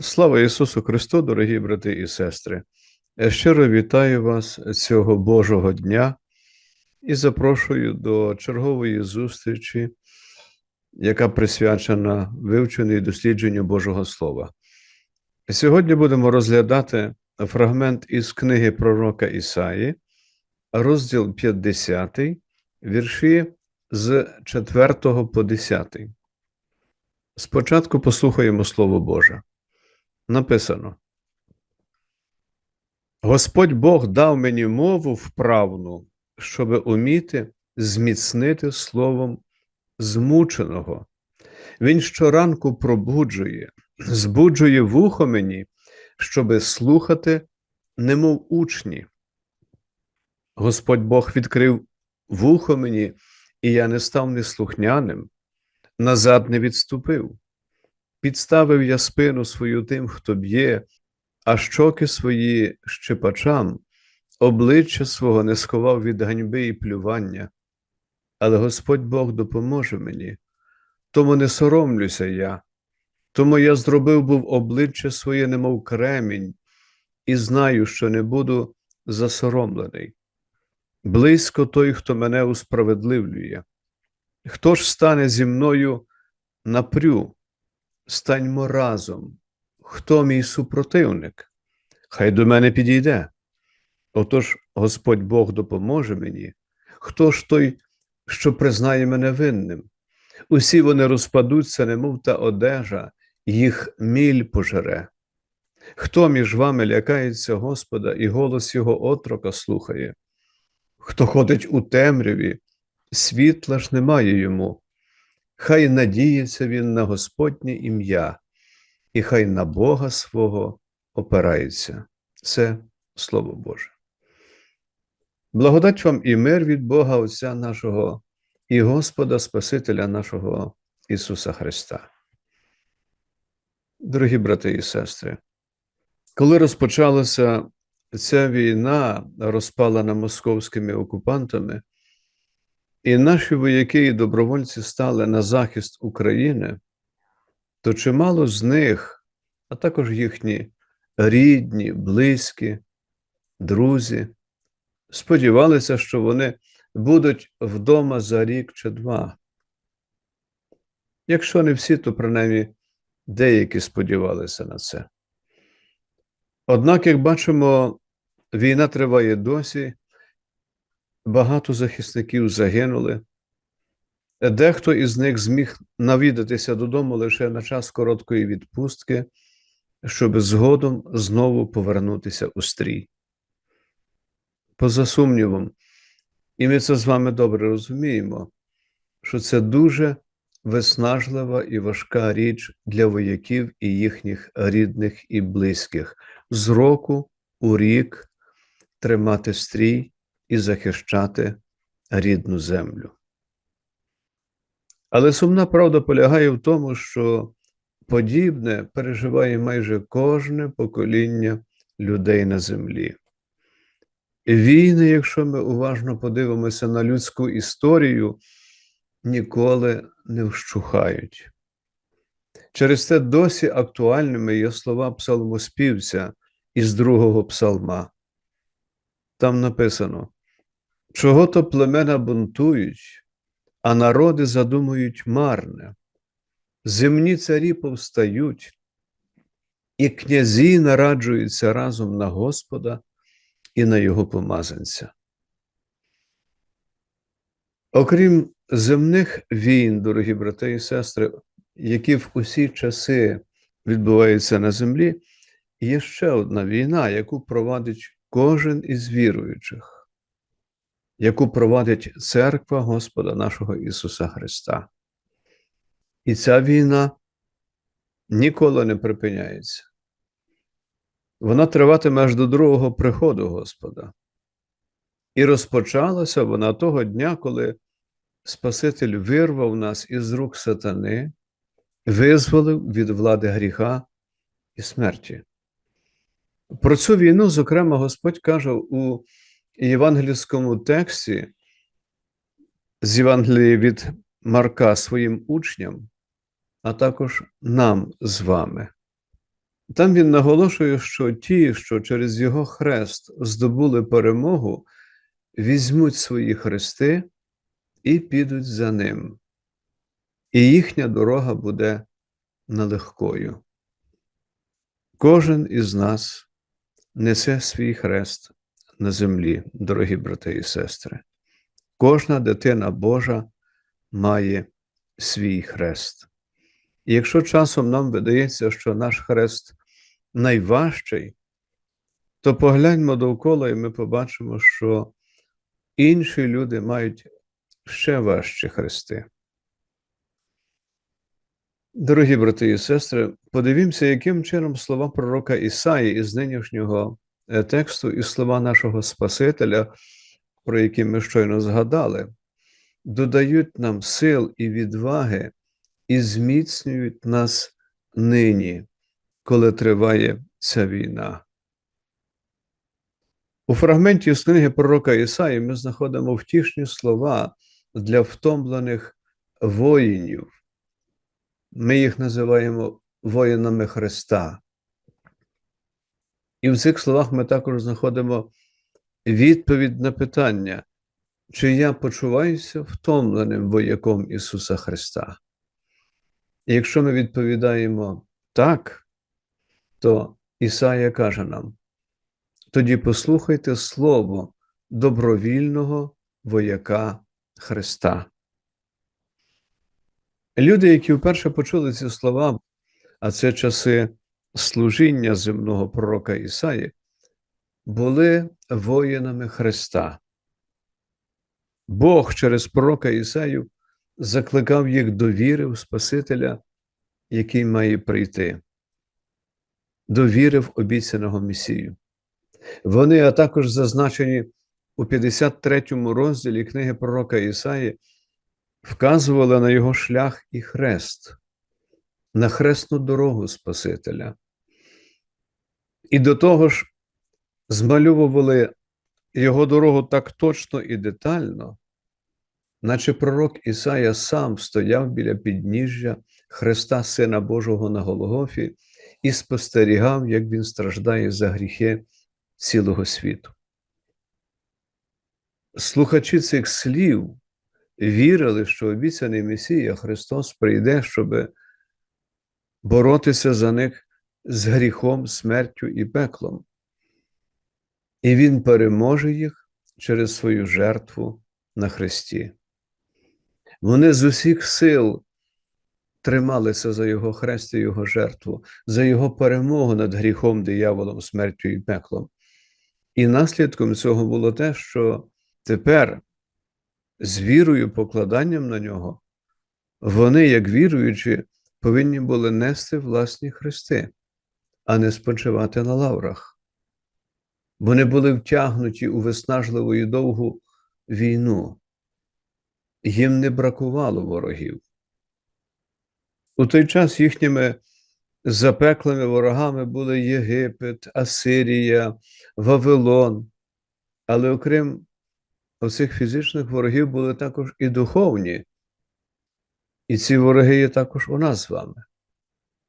Слава Ісусу Христу, дорогі брати і сестри! Я щиро вітаю вас цього Божого дня і запрошую до чергової зустрічі, яка присвячена вивченню і дослідженню Божого Слова. Сьогодні будемо розглядати фрагмент із книги пророка Ісаї, розділ 50, вірші з 4 по 10. Спочатку послухаємо Слово Боже написано: Господь Бог дав мені мову вправну, щоб уміти зміцнити словом змученого. Він щоранку пробуджує, збуджує вухо мені, щоби слухати, немов учні. Господь Бог відкрив вухо мені, і я не став неслухняним, назад не відступив. Підставив я спину свою тим, хто б'є, а щоки свої щепачам, обличчя свого не сховав від ганьби і плювання. Але Господь Бог допоможе мені, тому не соромлюся я, тому я зробив був обличчя своє, немов кремінь, і знаю, що не буду засоромлений. Близько той, хто мене усправедливлює. Хто ж стане зі мною напрю? Станьмо разом. Хто мій супротивник? Хай до мене підійде. Отож Господь Бог допоможе мені, хто ж той, що признає мене винним? Усі вони розпадуться, немов та одежа, їх міль пожере. Хто між вами лякається Господа і голос Його отрока слухає? Хто ходить у темряві, світла ж немає йому, хай надіється він на Господнє ім'я, і хай на Бога свого опирається. Це Слово Боже. Благодать вам і мир від Бога Отця нашого і Господа Спасителя нашого Ісуса Христа. Дорогі брати і сестри, коли розпочалася ця війна, розпалена московськими окупантами, і наші вояки і добровольці стали на захист України, то чимало з них, а також їхні рідні, близькі, друзі, сподівалися, що вони будуть вдома за рік чи два. Якщо не всі, то принаймні деякі сподівалися на це. Однак, як бачимо, війна триває досі, багато захисників загинули. Дехто із них зміг навідатися додому лише на час короткої відпустки, щоб згодом знову повернутися у стрій. Поза сумнівом, і ми це з вами добре розуміємо, що це дуже виснажлива і важка річ для вояків і їхніх рідних і близьких з року у рік тримати стрій і захищати рідну землю. Але сумна правда полягає в тому, що подібне переживає майже кожне покоління людей на землі. Війни, якщо ми уважно подивимося на людську історію, ніколи не вщухають. Через те досі актуальними є слова псалмоспівця із другого псалма. Там написано: Чого то племена бунтують, а народи задумують марне, земні царі повстають, і князі нараджуються разом на Господа і на Його помазанця. Окрім земних війн, дорогі брати і сестри, які в усі часи відбуваються на землі, є ще одна війна, яку провадить кожен із віруючих яку проводить церква Господа нашого Ісуса Христа. І ця війна ніколи не припиняється. Вона триватиме аж до другого приходу Господа. І розпочалася вона того дня, коли Спаситель вирвав нас із рук сатани, визволив від влади гріха і смерті. Про цю війну, зокрема, Господь каже у євангельському тексті з Євангелії від Марка своїм учням, а також нам з вами. Там він наголошує, що ті, що через його хрест здобули перемогу, візьмуть свої хрести і підуть за ним. І їхня дорога буде нелегкою. Кожен із нас несе свій хрест на землі, дорогі брати і сестри. Кожна дитина Божа має свій хрест. І якщо часом нам видається, що наш хрест найважчий, то погляньмо довкола, і ми побачимо, що інші люди мають ще важчі хрести. Дорогі брати і сестри, подивімося, яким чином слова пророка Ісаї із нинішнього тексту і слова нашого Спасителя, про які ми щойно згадали, додають нам сил і відваги і зміцнюють нас нині, коли триває ця війна. У фрагменті з книги пророка Ісаї ми знаходимо втішні слова для втомлених воїнів. Ми їх називаємо воїнами Христа. І в цих словах ми також знаходимо відповідь на питання, чи я почуваюся втомленим вояком Ісуса Христа. І якщо ми відповідаємо так, то Ісая каже нам: тоді послухайте слово добровільного вояка Христа. Люди, які вперше почули ці слова, а це часи служіння земного пророка Ісаї, були воїнами Христа. Бог через пророка Ісаю закликав їх до віри в Спасителя, який має прийти, до віри в обіцяного Месію. Вони, а також зазначені у 53 розділі книги пророка Ісаї, вказували на його шлях і хрест, на хресну дорогу Спасителя. І до того ж, змалювали його дорогу так точно і детально, наче пророк Ісая сам стояв біля підніжжя Христа Сина Божого на Голгофі і спостерігав, як Він страждає за гріхи цілого світу. Слухачі цих слів вірили, що обіцяний Месія Христос прийде, щоб боротися за них з гріхом, смертю і пеклом. І Він переможе їх через свою жертву на Христі. Вони з усіх сил трималися за Його хрест і Його жертву, за Його перемогу над гріхом, дияволом, смертю і пеклом. І наслідком цього було те, що тепер з вірою, покладанням на нього, вони, як віруючі, повинні були нести власні хрести, а не спочивати на лаврах. Вони були втягнуті у виснажливу і довгу війну. Їм не бракувало ворогів. У той час їхніми запеклими ворогами були Єгипет, Асирія, Вавилон, але окрім оцих фізичних ворогів були також і духовні. І ці вороги є також у нас з вами.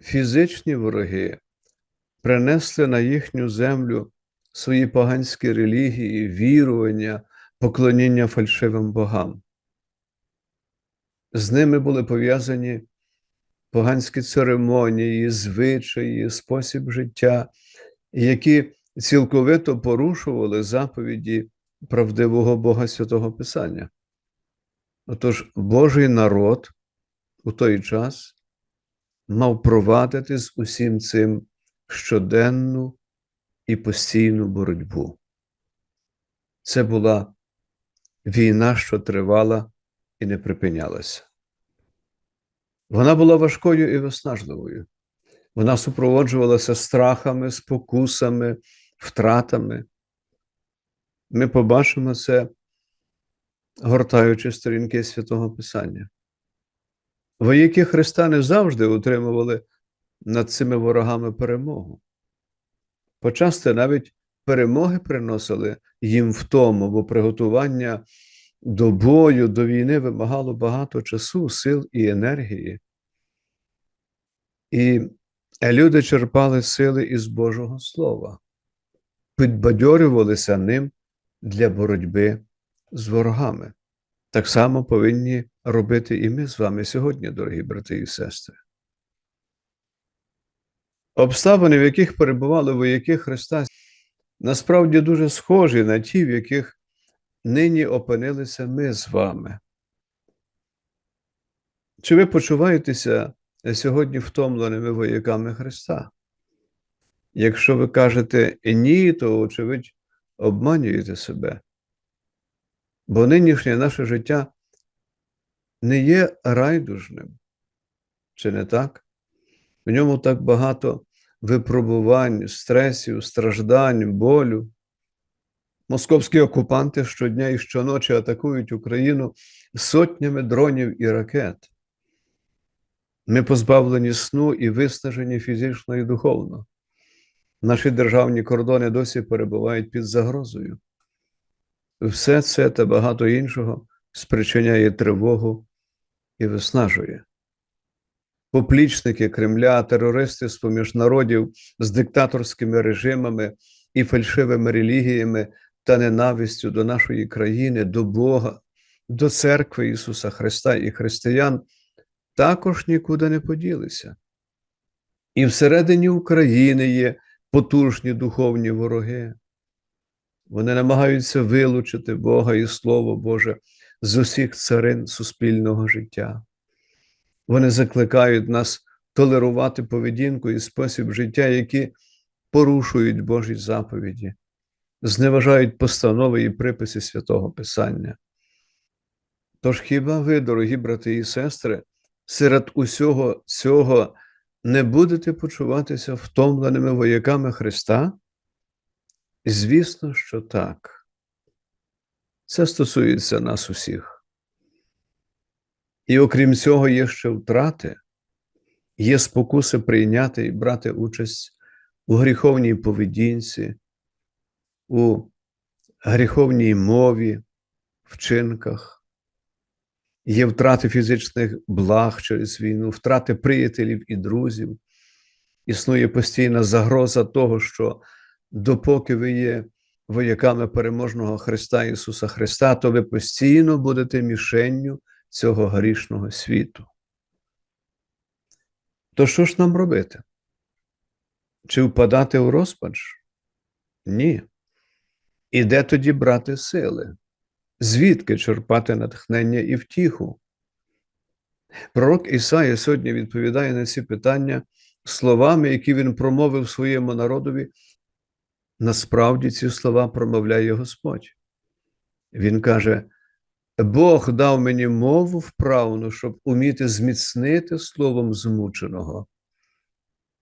Фізичні вороги принесли на їхню землю свої поганські релігії, вірування, поклоніння фальшивим богам. З ними були пов'язані поганські церемонії, звичаї, спосіб життя, які цілковито порушували заповіді правдивого Бога Святого Писання. Отож, Божий народ у той час мав провадити з усім цим щоденну і постійну боротьбу. Це була війна, що тривала і не припинялася. Вона була важкою і виснажливою. Вона супроводжувалася страхами, спокусами, втратами. Ми побачимо це, гортаючи сторінки святого Писання. Вояки Христа не завжди утримували над цими ворогами перемогу. Почасти навіть перемоги приносили їм в тому, бо приготування до бою, до війни вимагало багато часу, сил і енергії. І люди черпали сили із Божого Слова, підбадьорювалися ним для боротьби з ворогами. Так само повинні робити і ми з вами сьогодні, дорогі брати і сестри. Обставини, в яких перебували вояки Христа, насправді дуже схожі на ті, в яких нині опинилися ми з вами. Чи ви почуваєтеся сьогодні втомленими вояками Христа? Якщо ви кажете ні, то, очевидь, обманюєте себе. Бо нинішнє наше життя не є райдужним, чи не так? В ньому так багато випробувань, стресів, страждань, болю. Московські окупанти щодня і щоночі атакують Україну сотнями дронів і ракет. Ми позбавлені сну і виснажені фізично і духовно. Наші державні кордони досі перебувають під загрозою. Все це та багато іншого спричиняє тривогу і виснажує. Поплічники Кремля, терористи з поміж народів з диктаторськими режимами і фальшивими релігіями та ненавистю до нашої країни, до Бога, до церкви Ісуса Христа і християн також нікуди не поділися. І всередині України є потужні духовні вороги. Вони намагаються вилучити Бога і Слово Боже з усіх царин суспільного життя. Вони закликають нас толерувати поведінку і спосіб життя, які порушують Божі заповіді, зневажають постанови і приписи святого Писання. Тож хіба ви, дорогі брати і сестри, серед усього цього не будете почуватися втомленими вояками Христа? Звісно, що так. Це стосується нас усіх. І окрім цього, є ще втрати, є спокуси прийняти і брати участь у гріховній поведінці, у гріховній мові, вчинках, є втрати фізичних благ через війну, втрати приятелів і друзів. Існує постійна загроза того, що допоки ви є вояками переможного Христа Ісуса Христа, то ви постійно будете мішенню цього грішного світу. То що ж нам робити? Чи впадати у розпач? Ні. І де тоді брати сили? Звідки черпати натхнення і втіху? Пророк Ісая сьогодні відповідає на ці питання словами, які він промовив своєму народові. Насправді ці слова промовляє Господь. Він каже: Бог дав мені мову вправну, щоб уміти зміцнити словом змученого.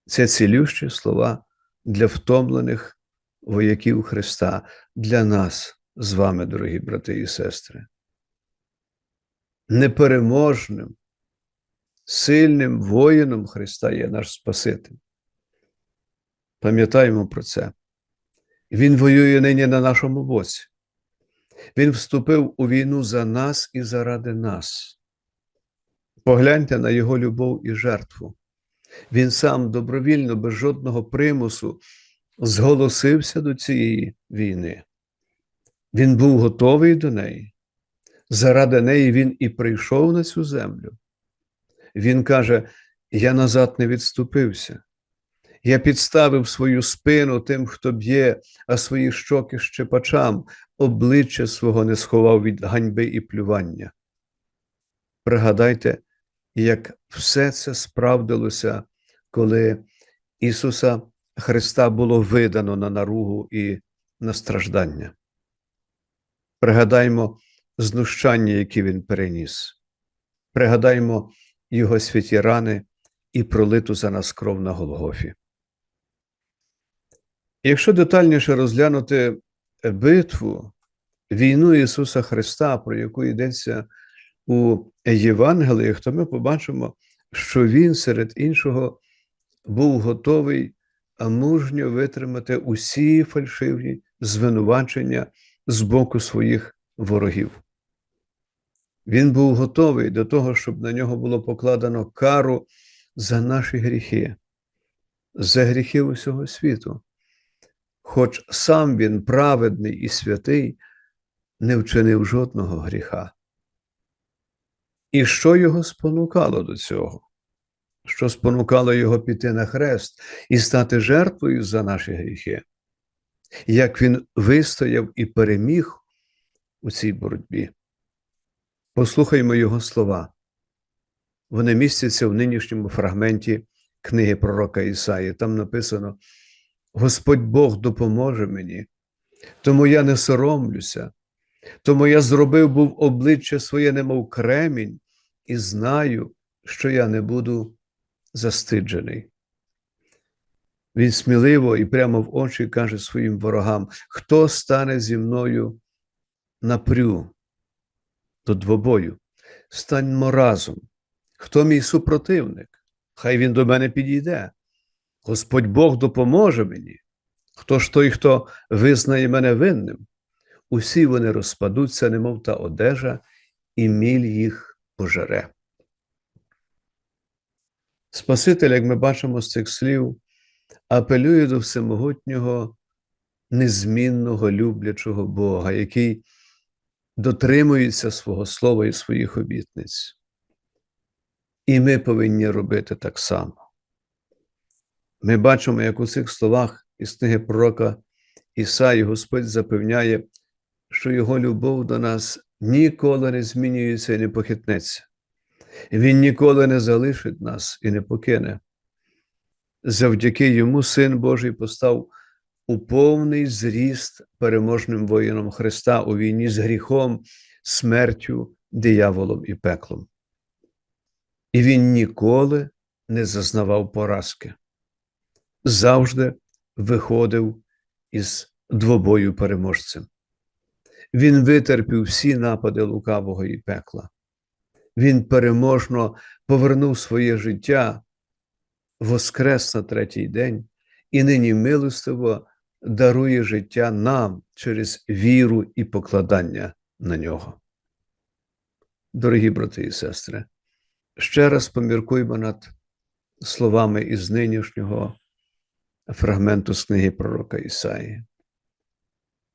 Це цілющі слова для втомлених вояків Христа, для нас з вами, дорогі брати і сестри. Непереможним, сильним воїном Христа є наш Спаситель. Пам'ятаємо про це. Він воює нині на нашому боці. Він вступив у війну за нас і заради нас. Погляньте на Його любов і жертву. Він сам добровільно, без жодного примусу, зголосився до цієї війни. Він був готовий до неї. Заради неї він і прийшов на цю землю. Він каже: Я назад не відступився. Я підставив свою спину тим, хто б'є, а свої щоки щепачам, обличчя свого не сховав від ганьби і плювання. Пригадайте, як все це справдилося, коли Ісуса Христа було видано на наругу і на страждання. Пригадаймо знущання, які Він переніс. Пригадаймо Його святі рани і пролиту за нас кров на Голгофі. Якщо детальніше розглянути битву, війну Ісуса Христа, про яку йдеться у Євангеліях, то ми побачимо, що Він серед іншого був готовий мужньо витримати усі фальшиві звинувачення з боку своїх ворогів. Він був готовий до того, щоб на нього було покладено кару за наші гріхи, за гріхів усього світу, хоч сам він праведний і святий, не вчинив жодного гріха. І що його спонукало до цього? Що спонукало його піти на хрест і стати жертвою за наші гріхи? Як він вистояв і переміг у цій боротьбі? Послухаймо його слова. Вони містяться в нинішньому фрагменті книги пророка Ісаї. Там написано: Господь Бог допоможе мені, тому я не соромлюся, тому я зробив був обличчя своє, немов кремінь, і знаю, що я не буду застиджений. Він сміливо і прямо в очі каже своїм ворогам: хто стане зі мною напрю до двобою? Станьмо разом. Хто мій супротивник? Хай він до мене підійде. Господь Бог допоможе мені. Хто ж той, хто визнає мене винним? Усі вони розпадуться, немов та одежа, і міль їх пожере. Спаситель, як ми бачимо з цих слів, апелює до всемогутнього, незмінного, люблячого Бога, який дотримується свого слова і своїх обітниць. І ми повинні робити так само. Ми бачимо, як у цих словах із книги пророка Ісаї Господь запевняє, що Його любов до нас ніколи не змінюється і не похитнеться. Він ніколи не залишить нас і не покине. Завдяки йому Син Божий постав у повний зріст переможним воїном Христа у війні з гріхом, смертю, дияволом і пеклом. І він ніколи не зазнавав поразки, завжди виходив із двобою переможцем. Він витерпів всі напади лукавого і пекла. Він переможно повернув своє життя, воскрес на третій день і нині милостиво дарує життя нам через віру і покладання на нього. Дорогі брати і сестри, ще раз поміркуймо над словами із нинішнього фрагменту з книги пророка Ісаї.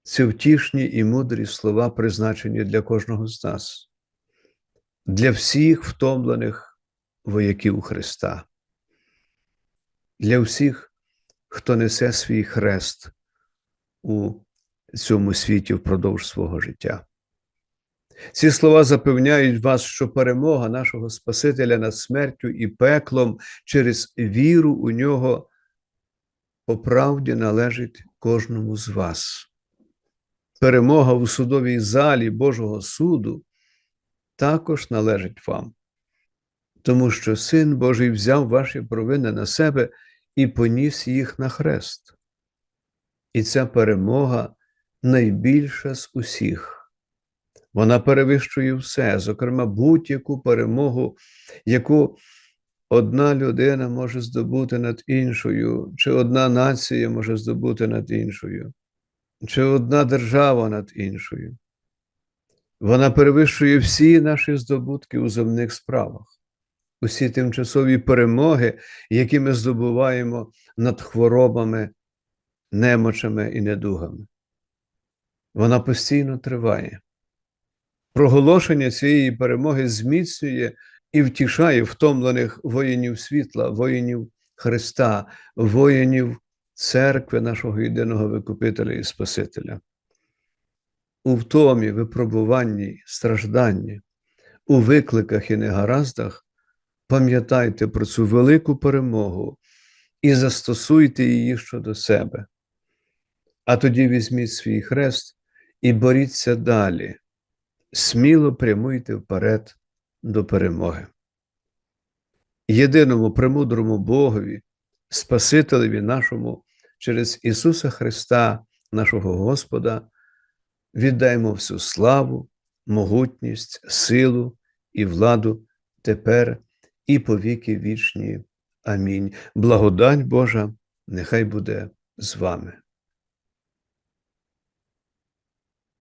Ці втішні і мудрі слова призначені для кожного з нас для всіх втомлених вояків Христа, для всіх, хто несе свій хрест у цьому світі впродовж свого життя. Ці слова запевняють вас, що перемога нашого Спасителя над смертю і пеклом через віру у нього по правді належить кожному з вас. Перемога у судовій залі Божого суду також належить вам, тому що Син Божий взяв ваші провини на себе і поніс їх на хрест. І ця перемога найбільша з усіх. Вона перевищує все, зокрема, будь-яку перемогу, яку одна людина може здобути над іншою, чи одна нація може здобути над іншою, чи одна держава над іншою. Вона перевищує всі наші здобутки у земних справах, усі тимчасові перемоги, які ми здобуваємо над хворобами, немочами і недугами. Вона постійно триває. Проголошення цієї перемоги зміцнює і втішає втомлених воїнів світла, воїнів Христа, воїнів церкви нашого єдиного Викупителя і Спасителя у втомі, випробуванні, стражданні, у викликах і негараздах, пам'ятайте про цю велику перемогу і застосуйте її щодо себе. А тоді візьміть свій хрест і боріться далі, сміло прямуйте вперед до перемоги. Єдиному премудрому Богові, Спасителеві нашому через Ісуса Христа, нашого Господа віддаймо всю славу, могутність, силу і владу тепер і по віки вічні. Амінь. Благодать Божа, нехай буде з вами.